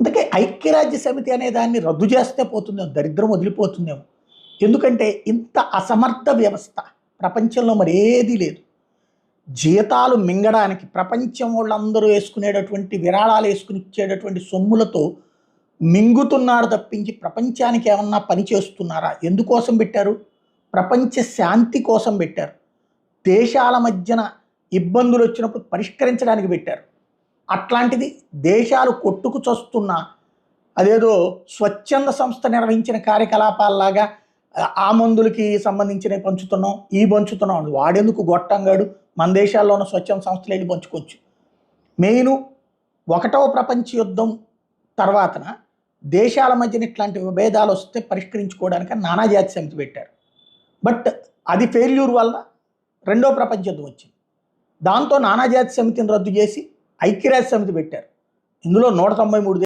అందుకే ఐక్యరాజ్య సమితి అనే దాన్ని రద్దు చేస్తే పోతుందేమో దరిద్రం వదిలిపోతుందేమో. ఎందుకంటే ఇంత అసమర్థ వ్యవస్థ ప్రపంచంలో మరేది లేదు. జీతాలు మింగడానికి ప్రపంచం వాళ్ళందరూ వేసుకునేటటువంటి విరాళాలు వేసుకుని ఇచ్చేటటువంటి సొమ్ములతో మింగుతున్నారు తప్పించి ప్రపంచానికి ఏమన్నా పని చేస్తున్నారా? ఎందుకోసం పెట్టారు? ప్రపంచ శాంతి కోసం పెట్టారు. దేశాల మధ్యన ఇబ్బందులు వచ్చినప్పుడు పరిష్కరించడానికి పెట్టారు. అట్లాంటిది దేశాలు కొట్టుకు చస్తున్న అదేదో స్వచ్ఛంద సంస్థ నిర్వహించిన కార్యకలాపాల్లాగా ఆ- మందులకి సంబంధించినవి పంచుతున్నాం ఈ పంచుతున్నాం. అని. వాడెందుకు గొట్టంగాడు? మన దేశాల్లో ఉన్న స్వచ్ఛంద సంస్థలు వెళ్ళి పంచుకోవచ్చు. మెయిన్ ఒకటవ ప్రపంచ యుద్ధం తర్వాతన దేశాల మధ్యన ఇట్లాంటి విభేదాలు వస్తే పరిష్కరించుకోవడానికి నానాజాతి సమితి పెట్టారు. బట్ అది ఫెయిల్యూర్ వల్ల రెండో ప్రపంచ యుద్ధం వచ్చింది. దాంతో నానాజాతి సమితిని రద్దు చేసి ఐక్యరాజ్య సమితి పెట్టారు. ఇందులో నూట తొంభై మూడు